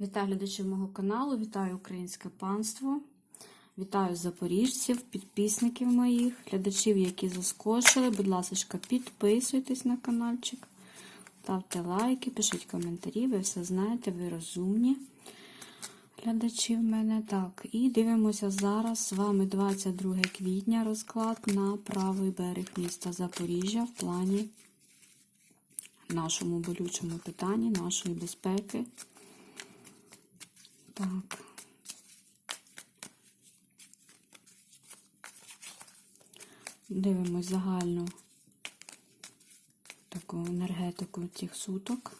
Вітаю глядачів мого каналу, вітаю українське панство, вітаю запоріжців, підписників моїх, глядачів, які заскочили. Будь ласка, підписуйтесь на каналчик, ставте лайки, пишіть коментарі, ви все знаєте, ви розумні. Глядачі в мене так. І дивимося зараз з вами 22 квітня розклад на правий берег міста Запоріжжя в плані нашому болючому питанні, нашої безпеки. Так. Дивимось загальну таку енергетику цих суток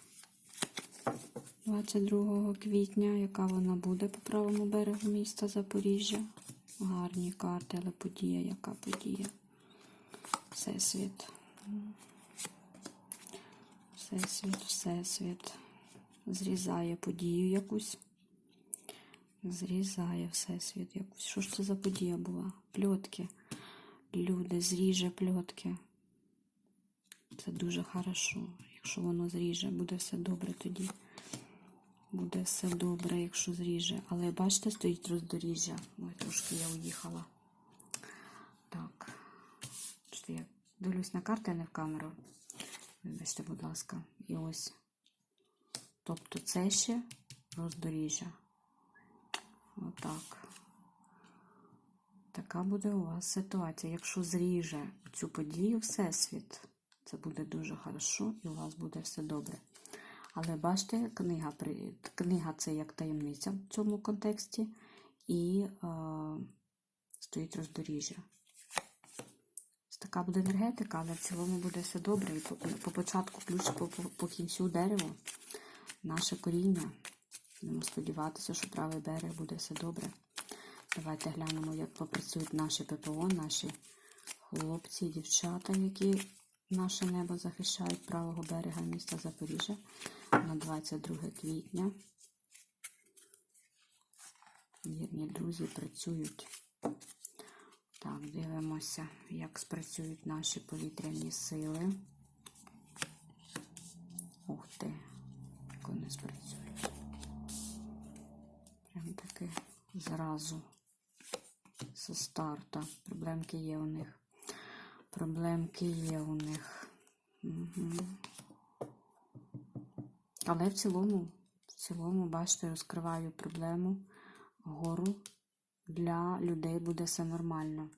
22 квітня, яка вона буде по правому берегу міста Запоріжжя. Гарні карти, але подія, яка подія. Всесвіт. Всесвіт, всесвіт. Зрізає подію якусь. Зрізає всесвіт. Що ж це за подія була? Пльотки. Люди, зріже пльотки. Це дуже хорошо. Якщо воно зріже, буде все добре тоді. Буде все добре, якщо зріже. Але бачите, стоїть роздоріжжя. Ой, трошки я уїхала. Так. Що я дивлюсь на карти, а не в камеру. Вибачте, будь ласка. І ось. Тобто це ще роздоріжжя. Отак. Така буде у вас ситуація. Якщо зріже цю подію Всесвіт, це буде дуже хорошо і у вас буде все добре. Але бачите, книга книга це як таємниця в цьому контексті, і е, стоїть роздоріжжя. Така буде енергетика, але в цілому буде все добре. І по, по початку ключ по, по, по кінцю дерева наше коріння. Будемо сподіватися, що правий берег буде все добре. Давайте глянемо, як попрацюють наші ППО, наші хлопці, і дівчата, які наше небо захищають правого берега міста Запоріжжя на 22 квітня. Вірні друзі працюють. Так, дивимося, як спрацюють наші повітряні сили. Ух ти, як вони спрацюють. Прям таки зразу зі старта. Проблемки є у них. Проблемки є у них. Угу. Але в цілому, в цілому, бачите, розкриваю проблему гору. Для людей буде все нормально.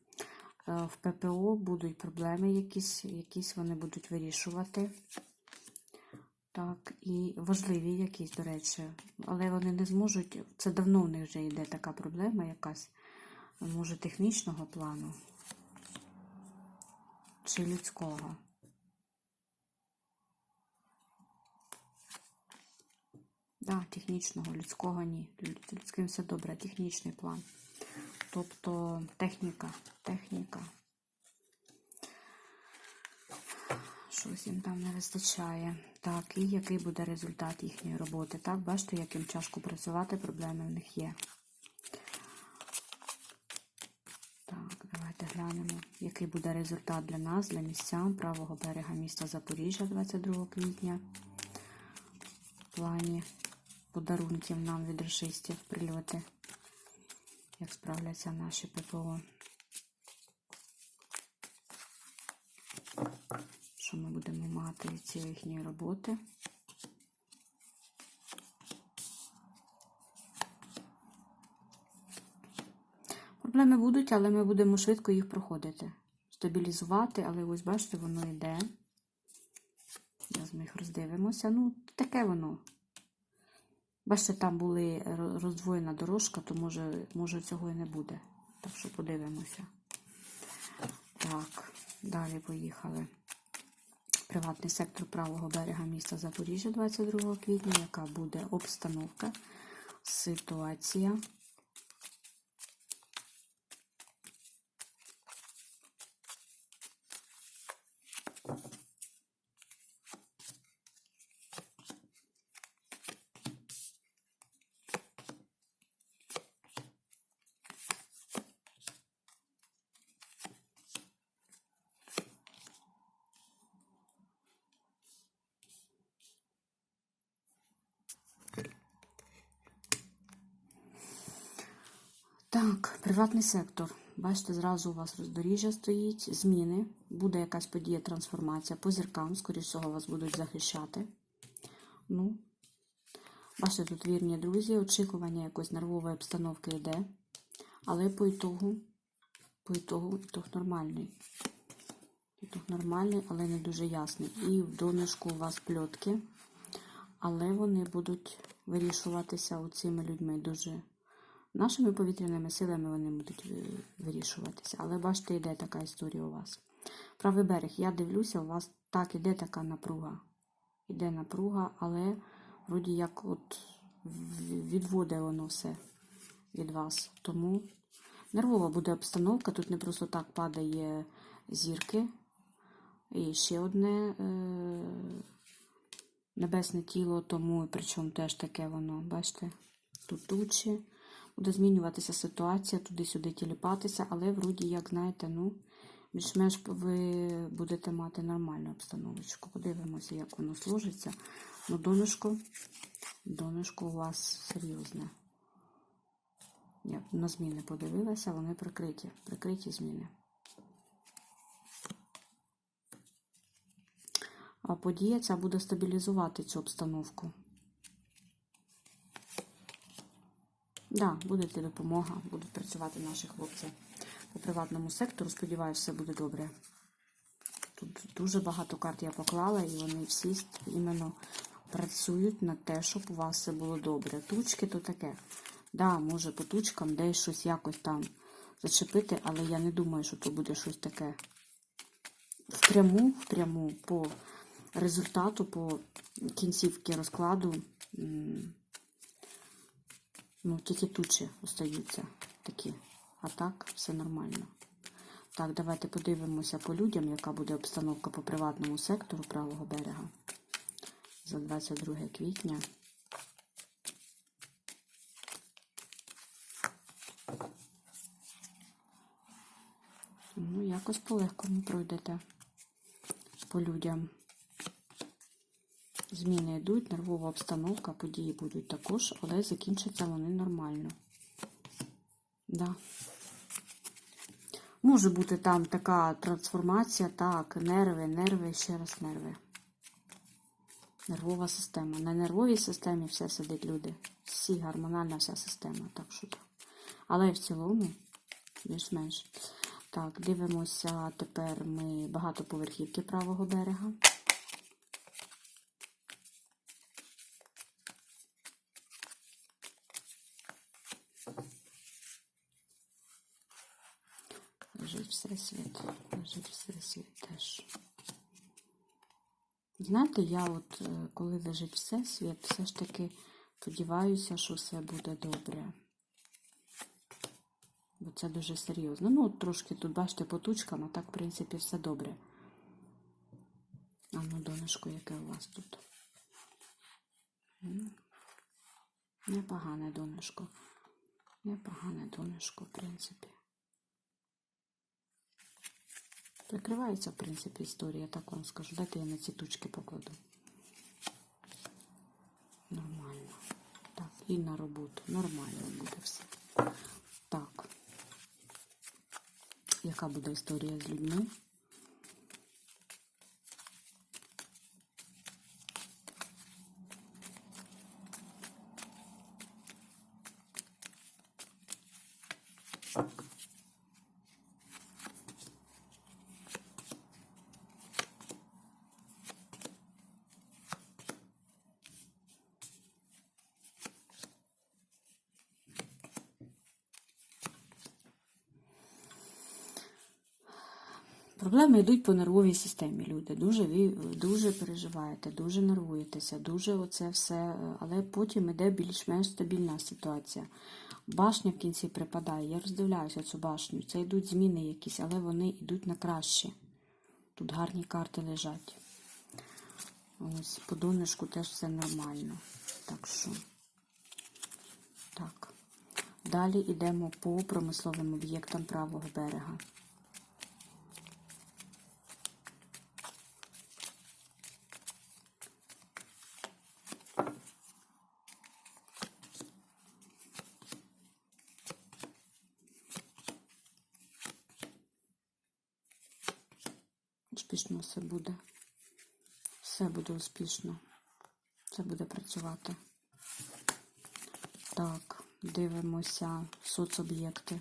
Е, В ППО будуть проблеми якісь, якісь вони будуть вирішувати. Так, і важливі якісь, до речі, але вони не зможуть. Це давно в них вже йде така проблема якась, може, технічного плану чи людського. Да, технічного, людського ні. Людським все добре, технічний план. Тобто техніка, техніка. Щось їм там не вистачає. Так, і який буде результат їхньої роботи? Так, бачите, як їм тяжко працювати, проблеми в них є. Так, давайте глянемо, який буде результат для нас, для місцян правого берега міста Запоріжжя 22 квітня. В плані подарунків нам від рашистів прильоти. Як справляться наші ППО. Що ми будемо мати від цієї їхньої роботи? Проблеми будуть, але ми будемо швидко їх проходити. Стабілізувати, але ось бачите, воно йде. Зараз ми їх роздивимося. Ну, таке воно. Бачите, там були роздвоєна дорожка, то може, може цього і не буде. Так що подивимося. Так, далі поїхали. Приватний сектор правого берега міста Запоріжжя 22 квітня, яка буде обстановка, ситуація. Так, приватний сектор. Бачите, зразу у вас роздоріжжя стоїть, зміни, буде якась подія, трансформація по зіркам, скоріш всього, вас будуть захищати. Ну, бачите, тут вірні друзі, очікування якоїсь нервової обстановки йде, але по ітогу, по ітогу, ітог нормальний. Ітог нормальний, але не дуже ясний. І в донышку у вас пльотки, але вони будуть вирішуватися цими людьми дуже. Нашими повітряними силами вони будуть е, вирішуватися. Але бачите, йде така історія у вас. Правий берег, я дивлюся, у вас так іде така напруга. Іде напруга, але вроді як от в- відводить воно все від вас. Тому нервова буде обстановка. Тут не просто так падає зірки. І ще одне е- небесне тіло, тому причому теж таке воно, бачите, тут тучі. Буде змінюватися ситуація, туди-сюди тіліпатися, але вроді, як знаєте, ну, більш-менш ви будете мати нормальну обстановочку. Подивимося, як воно сложиться. Ну, донышко, донышко у вас серйозне. Я на зміни подивилася, вони прикриті, прикриті зміни. А подія ця буде стабілізувати цю обстановку. Да, буде допомога, будуть працювати наші хлопці по приватному сектору. Сподіваюся, все буде добре. Тут дуже багато карт я поклала, і вони всі іменно працюють на те, щоб у вас все було добре. Тучки то таке. Да, може по тучкам десь щось якось там зачепити, але я не думаю, що то буде щось таке впряму, впряму по результату, по кінцівці розкладу. Ну, тільки тучі остаються такі. А так, все нормально. Так, давайте подивимося по людям, яка буде обстановка по приватному сектору правого берега за 22 квітня. Ну, якось по-легкому пройдете по людям. Зміни йдуть, нервова обстановка, події будуть також, але закінчаться вони нормально. Да. Може бути там така трансформація, так, нерви, нерви, ще раз нерви. Нервова система. На нервовій системі все сидить люди. Всі гормональна вся система. Так що так. Але в цілому, більш-менш. Так, дивимося тепер ми багатоповерхівки правого берега. Лежить всесвіт, лежить всесвіт теж. Знаєте, я от е, коли лежить всесвіт, все ж таки сподіваюся, що все буде добре. Бо це дуже серйозно. Ну, от трошки тут, бачите, по тучкам, а так, в принципі, все добре. А ну, донышко, яке у вас тут? М. Непогане донышко. Непогане донышко, в принципі. Прикривається, в принципі, історія, так вам скажу. Дайте я на ці тучки покладу. Нормально. Так, і на роботу. Нормально буде все. Так. Яка буде історія з людьми? Проблеми йдуть по нервовій системі, люди. Дуже дуже переживаєте, дуже нервуєтеся, дуже оце все, але потім іде більш-менш стабільна ситуація. Башня в кінці припадає. Я роздивляюся цю башню. Це йдуть зміни якісь, але вони йдуть на краще. Тут гарні карти лежать. Ось по донышку теж все нормально. Так що. Так. Далі йдемо по промисловим об'єктам правого берега. успішно все буде. Все буде успішно. Це буде працювати. Так, дивимося соцоб'єкти.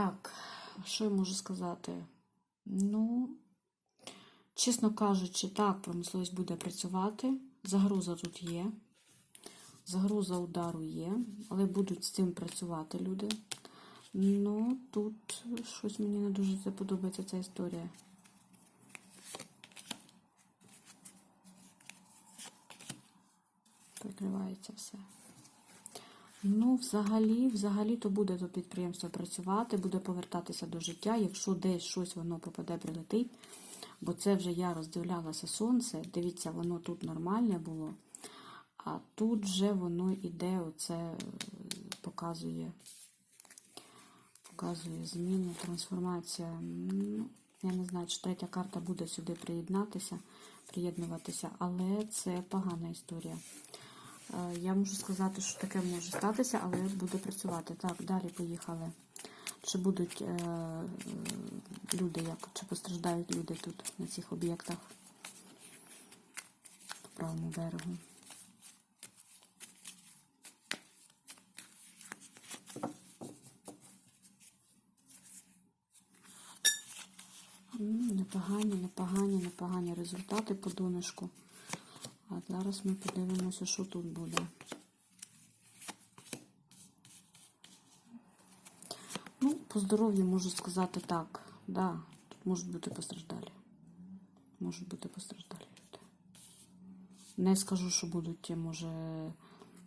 Так, що я можу сказати? Ну, чесно кажучи, так, промисловість буде працювати. Загроза тут є. Загроза удару є, але будуть з цим працювати люди. Ну, тут щось мені не дуже це подобається ця історія. Прикривається все. Ну, взагалі, взагалі, то буде то підприємство працювати, буде повертатися до життя, якщо десь щось воно попаде, прилетить. Бо це вже я роздивлялася сонце. Дивіться, воно тут нормальне було, а тут вже воно іде, оце е, показує, показує зміну, трансформація. Ну, я не знаю, чи третя карта буде сюди приєднатися, приєднуватися, але це погана історія. Е, Я можу сказати, що таке може статися, але буде працювати. Так, далі поїхали. Чи будуть е, люди, як, чи постраждають люди тут, на цих об'єктах по правому берегу? Непогані, непогані, непогані результати по донышку. Зараз ми подивимося, що тут буде. Ну, по здоров'ю можу сказати так. Да, тут можуть бути постраждалі. Можуть бути постраждалі люди. Не скажу, що будуть, може.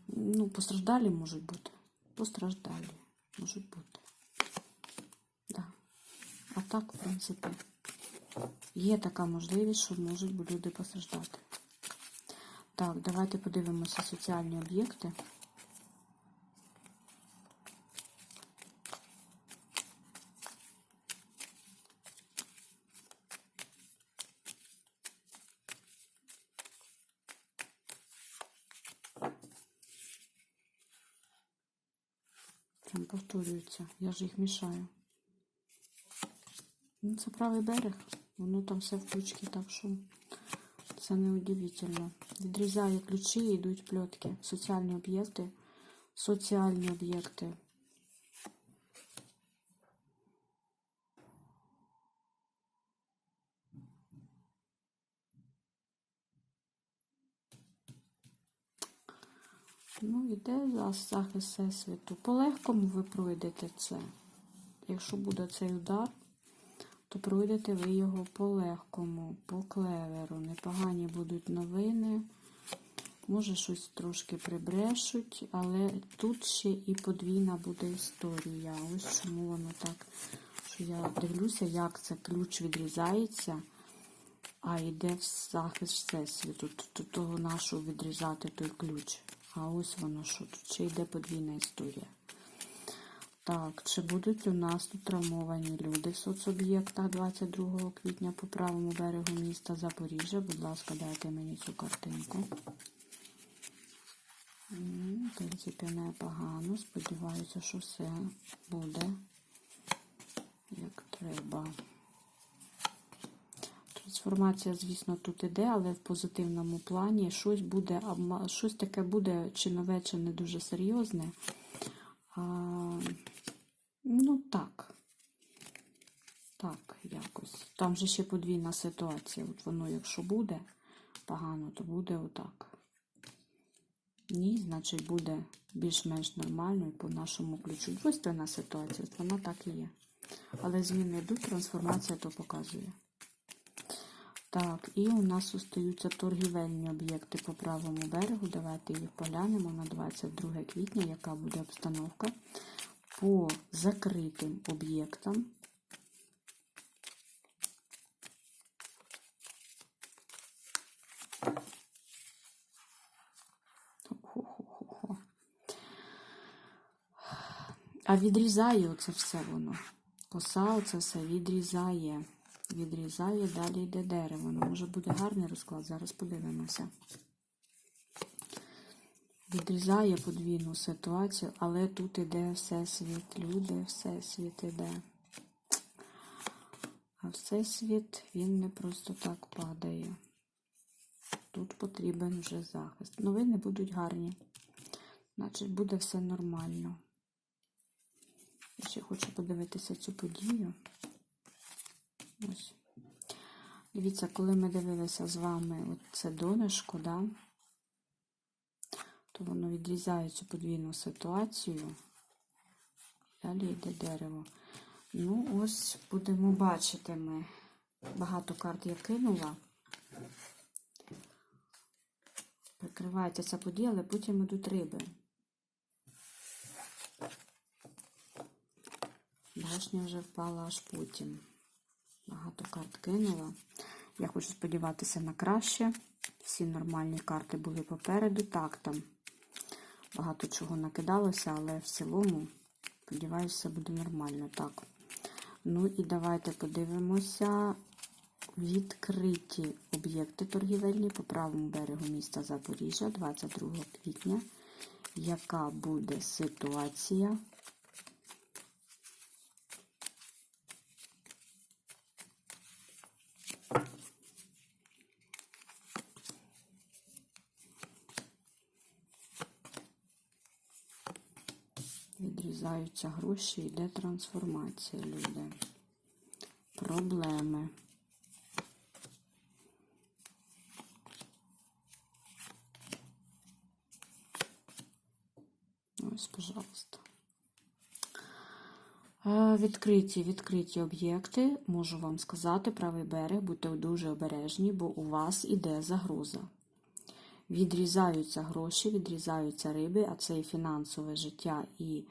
Ну, постраждалі можуть бути. Постраждалі можуть бути. Да. А так, в принципі, є така можливість, що можуть люди постраждати. Так, давайте подивимося соціальні об'єкти. Прям повторюються. Я ж їх мішаю. Ну, це правий берег. Воно там все в ключці, так що це не удивительно. Відрізаю ключі і йдуть пльотки. Соціальні об'єкти. Соціальні об'єкти. Ну, за захист всесвіту. По-легкому ви пройдете це. Якщо буде цей удар, то пройдете ви його по-легкому, по клеверу. Непогані будуть новини. Може, щось трошки прибрешуть, але тут ще і подвійна буде історія. Ось чому воно так, що я дивлюся, як це ключ відрізається, а йде в захист всесвіту. Тобто того нашого відрізати той ключ. А ось воно що. Тут ще йде подвійна історія. Так, чи будуть у нас тут травмовані люди в соцоб'єктах 22 квітня по правому берегу міста Запоріжжя? Будь ласка, дайте мені цю картинку. В принципі, непогано. Сподіваюся, що все буде як треба. Трансформація, звісно, тут іде, але в позитивному плані щось буде, щось таке буде чи нове, чи не дуже серйозне. Ну так. так якось. Там же ще подвійна ситуація. От воно, якщо буде погано, то буде отак. Ні, значить буде більш-менш нормально і по нашому ключу. Двойственна ситуація, от вона так і є. Але зміни йдуть, трансформація то показує. Так, і у нас остаються торгівельні об'єкти по правому берегу. Давайте їх поглянемо на 22 квітня, яка буде обстановка по закритим об'єктам. А відрізає оце все воно. Коса оце все відрізає. Відрізає, далі йде дерево. Ну, може буде гарний розклад, зараз подивимося. Відрізає подвійну ситуацію, але тут іде всесвіт, люди, всесвіт іде. А всесвіт, він не просто так падає. Тут потрібен вже захист. Новини будуть гарні. Значить, буде все нормально. Я ще хочу подивитися цю подію. Дивіться, коли ми дивилися з вами це донышко, да, то воно відрізає цю подвійну ситуацію. Далі йде дерево. Ну, ось будемо бачити ми. Багато карт я кинула. Прикривається ця подія, але потім йдуть риби. Башня вже впала аж потім. Багато карт кинула. Я хочу сподіватися на краще. Всі нормальні карти були попереду. Так, там багато чого накидалося, але в цілому, сподіваюся, буде нормально. Так. Ну і давайте подивимося відкриті об'єкти торгівельні по правому берегу міста Запоріжжя 22 квітня. Яка буде ситуація? Відрізаються гроші, йде трансформація, люди. Проблеми. Ось, пожалуйста. Е, Відкриті, відкриті об'єкти, можу вам сказати, правий берег, будьте дуже обережні, бо у вас іде загроза. Відрізаються гроші, відрізаються риби, а це і фінансове життя, і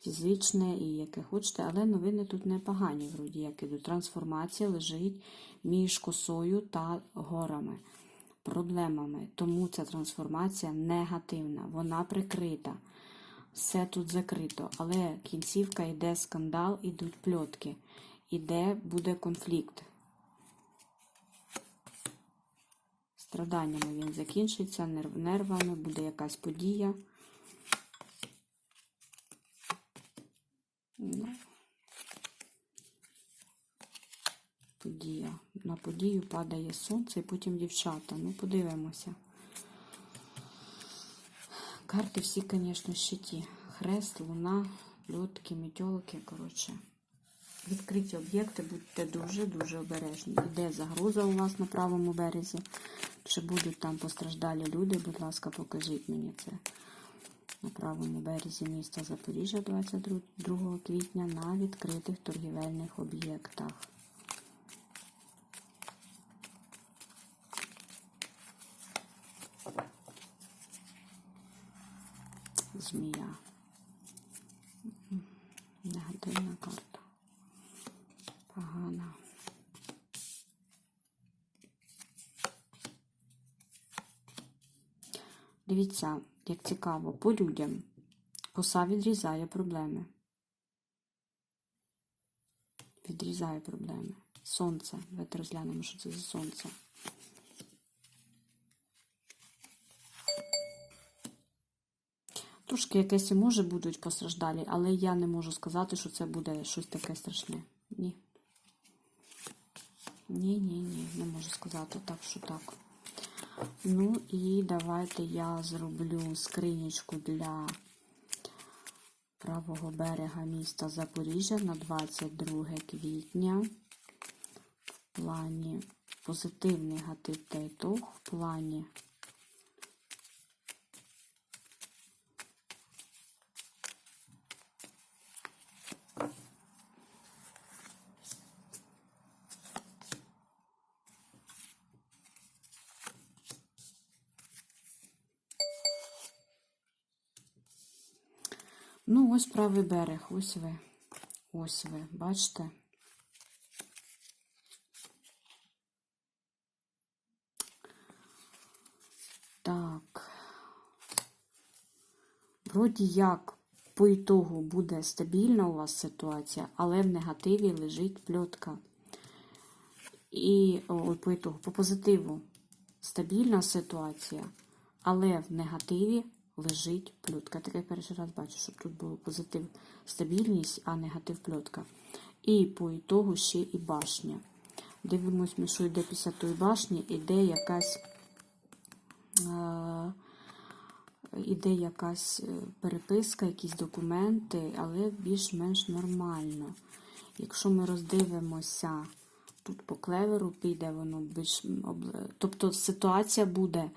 фізичне, і яке хочете, але новини тут непогані, вроді як ідуть. Трансформація лежить між косою та горами, проблемами. Тому ця трансформація негативна, вона прикрита. Все тут закрито, але кінцівка йде скандал, ідуть пльотки, іде буде конфлікт. Страданнями він закінчиться, нервами, буде якась подія. Ну, подія. На подію падає сонце і потім дівчата. Ну, подивимося. Карти всі, звісно, щиті. Хрест, луна, льотки, мітьолки, коротше. Відкриті об'єкти, будьте дуже-дуже обережні. Іде загроза у вас на правому березі. Чи будуть там постраждалі люди, будь ласка, покажіть мені це. На правому березі міста Запоріжжя 22 квітня на відкритих торгівельних об'єктах. Змія. Негативна карта. Погана. Дивіться, як цікаво, по людям. Коса відрізає проблеми. Відрізає проблеми. Сонце. Давайте розглянемо, що це за сонце. Трошки якесь і може будуть постраждалі, але я не можу сказати, що це буде щось таке страшне. Ні. Ні, ні, ні, не можу сказати так, що так. Ну і давайте я зроблю скринічку для правого берега міста Запоріжжя на 22 квітня. плані позитив, негатив в плані Ну, ось правий берег, ось ви. Ось ви, бачите? Так. Вроді як по ітогу буде стабільна у вас ситуація, але в негативі лежить пльотка. І ой, по ітогу, по позитиву стабільна ситуація, але в негативі лежить плютка. Я перший раз бачу, щоб тут було позитив стабільність, а негатив пльотка. І по ітогу ще і башня. Дивимось, ми, що йде після тої башні, іде якась. Е іде якась е, переписка, якісь документи, але більш-менш нормально. Якщо ми роздивимося, тут по клеверу піде воно більш. Тобто ситуація буде,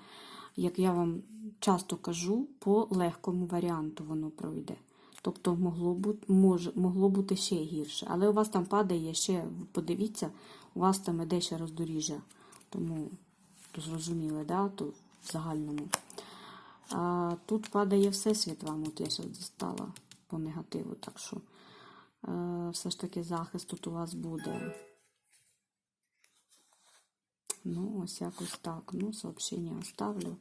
як я вам часто кажу, по легкому варіанту воно пройде. Тобто могло бути, може, могло бути ще гірше. Але у вас там падає ще, подивіться, у вас там іде ще роздоріжжя. Тому зрозуміли, да? то в загальному. А тут падає Всесвіт вам, от я зараз дістала по негативу, так що е, все ж таки захист тут у вас буде. Ну, ось якось так. Ну, сообщення оставлю.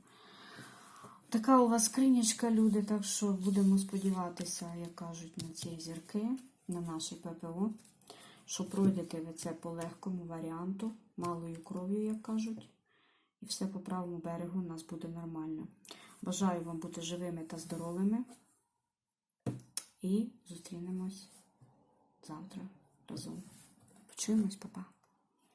Така у вас скринічка, люди, так що будемо сподіватися, як кажуть, на ці зірки, на наші ППО, що пройдете ви це по легкому варіанту, малою кров'ю, як кажуть. І все по правому берегу у нас буде нормально. Бажаю вам бути живими та здоровими. І зустрінемось завтра разом. Почуємось, папа.